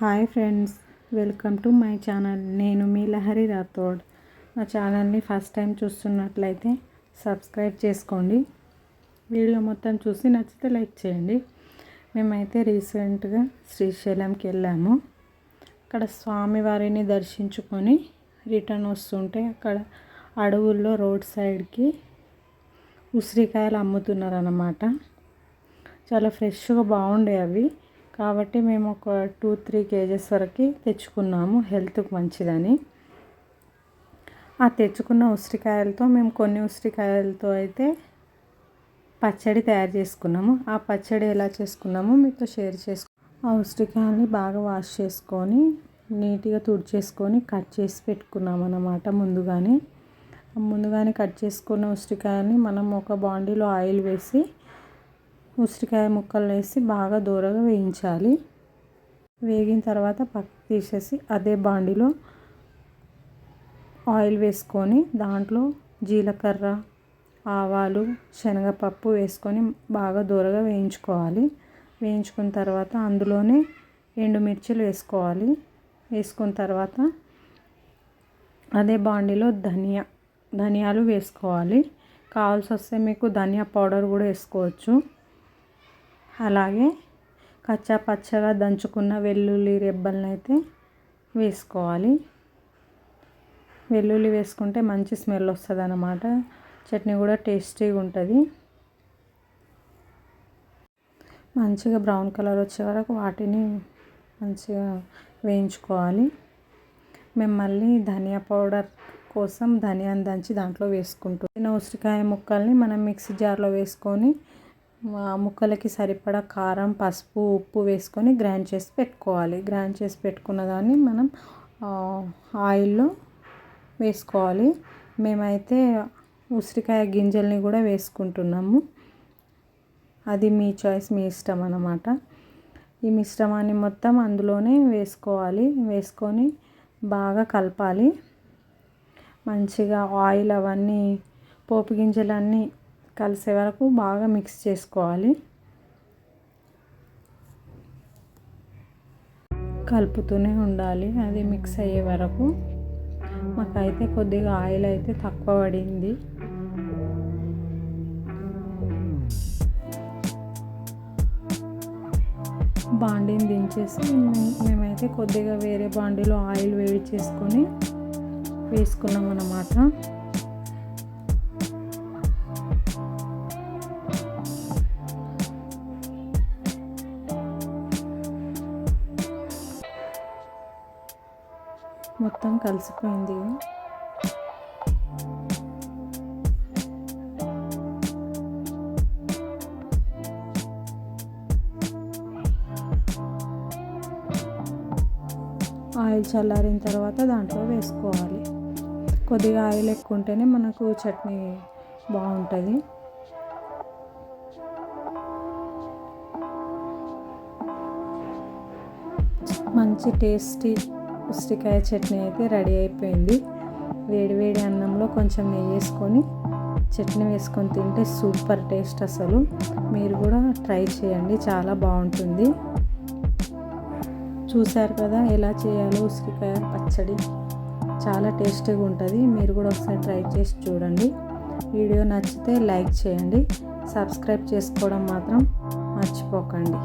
Hi friends welcome to my channel. నేను మీ లహరి రాథోడ్. నా ఛానల్ని ఫస్ట్ టైం చూస్తున్నట్లయితే సబ్స్క్రైబ్ చేసుకోండి. వీడియో మొత్తం చూసి నచ్చితే లైక్ చేయండి. మేమైతే రీసెంట్గా శ్రీశైలంకి వెళ్ళాము. అక్కడ స్వామివారిని దర్శించుకొని రిటర్న్ వస్తుంటే అక్కడ అడవుల్లో రోడ్ సైడ్కి ఉసిరికాయలు అమ్ముతున్నారన్నమాట. చాలా ఫ్రెష్గా బాగుండే అవి. కాబట్టి మేము ఒక టూ త్రీ కేజెస్ వరకు తెచ్చుకున్నాము. హెల్త్కి మంచిదని. ఆ తెచ్చుకున్న ఉసిరికాయలతో మేము కొన్ని ఉసిరికాయలతో అయితే పచ్చడి తయారు చేసుకున్నాము. ఆ పచ్చడి ఎలా చేసుకున్నామో మీతో షేర్ చేసుకు ఆ ఉసిరికాయల్ని బాగా వాష్ చేసుకొని నీట్గా తుడిచేసుకొని కట్ చేసి పెట్టుకున్నాం అన్నమాట ముందుగానే. ముందుగానే కట్ చేసుకున్న ఉసిరికాయని మనం ఒక బాండీలో ఆయిల్ వేసి ఉసిరికాయ ముక్కలు వేసి బాగా దూరగా వేయించాలి. వేగిన తర్వాత పక్కకు తీసేసి అదే బాండిలో ఆయిల్ వేసుకొని దాంట్లో జీలకర్ర ఆవాలు శనగపప్పు వేసుకొని బాగా దూరగా వేయించుకోవాలి. వేయించుకున్న తర్వాత అందులోనే ఎండుమిర్చిలు వేసుకోవాలి. వేసుకున్న తర్వాత అదే బాండిలో ధనియా ధనియాలు వేసుకోవాలి. కావాల్సి వస్తే మీకు ధనియా పౌడర్ కూడా వేసుకోవచ్చు. అలాగే కచ్చా పచ్చగా దంచుకున్న వెల్లుల్లి రెబ్బలను అయితే వేసుకోవాలి. వెల్లుల్లి వేసుకుంటే మంచి స్మెల్ వస్తుంది అన్నమాట చట్నీ కూడా టేస్టీగా ఉంటుంది. మంచిగా బ్రౌన్ కలర్ వచ్చే వరకు వాటిని మంచిగా వేయించుకోవాలి. మేము మళ్ళీ ధనియా పౌడర్ కోసం ధనియాన్ని దంచి దాంట్లో వేసుకుంటాం ఉసిరికాయ ముక్కల్ని మనం మిక్సీ జార్లో వేసుకొని ముక్కలకి సరిపడా కారం పసుపు ఉప్పు వేసుకొని గ్రైండ్ చేసి పెట్టుకోవాలి. గ్రైండ్ చేసి పెట్టుకున్న దాన్ని మనం ఆయిల్లో వేసుకోవాలి. మేమైతే ఉసిరికాయ గింజల్ని కూడా వేసుకుంటున్నాము. అది మీ చాయిస్ మీ ఇష్టం అన్నమాట. ఈ మిశ్రమాన్ని మొత్తం అందులోనే వేసుకోవాలి. వేసుకొని బాగా కలపాలి. మంచిగా ఆయిల్ అవన్నీ పోపు గింజలన్నీ కలిసే వరకు బాగా మిక్స్ చేసుకోవాలి. కలుపుతూనే ఉండాలి. అది మిక్స్ అయ్యే వరకు మాకైతే కొద్దిగా ఆయిల్ అయితే తక్కువ పడింది. బాండీని దించేసి మేమైతే కొద్దిగా వేరే బాండీలో ఆయిల్ వేడి చేసుకొని వేసుకున్నాం అన్నమాట మొత్తం కలిసిపోయింది. ఆయిల్ చల్లారిన తర్వాత దాంట్లో వేసుకోవాలి. కొద్దిగా ఆయిల్ ఎక్కువ ఉంటేనే మనకు చట్నీ బాగుంటుంది. మంచి టేస్టీ ఉసిరికాయ చట్నీ అయితే రెడీ అయిపోయింది. వేడి వేడి అన్నంలో కొంచెం నెయ్యి వేసుకొని చట్నీ వేసుకొని తింటే సూపర్ టేస్ట్ అసలు. మీరు కూడా ట్రై చేయండి చాలా బాగుంటుంది. చూశారు కదా ఎలా చేయాలో ఉసిరికాయ పచ్చడి. చాలా టేస్టీగా ఉంటుంది. మీరు కూడా ఒకసారి ట్రై చేసి చూడండి. వీడియో నచ్చితే లైక్ చేయండి. సబ్స్క్రైబ్ చేసుకోవడం మాత్రం మర్చిపోకండి.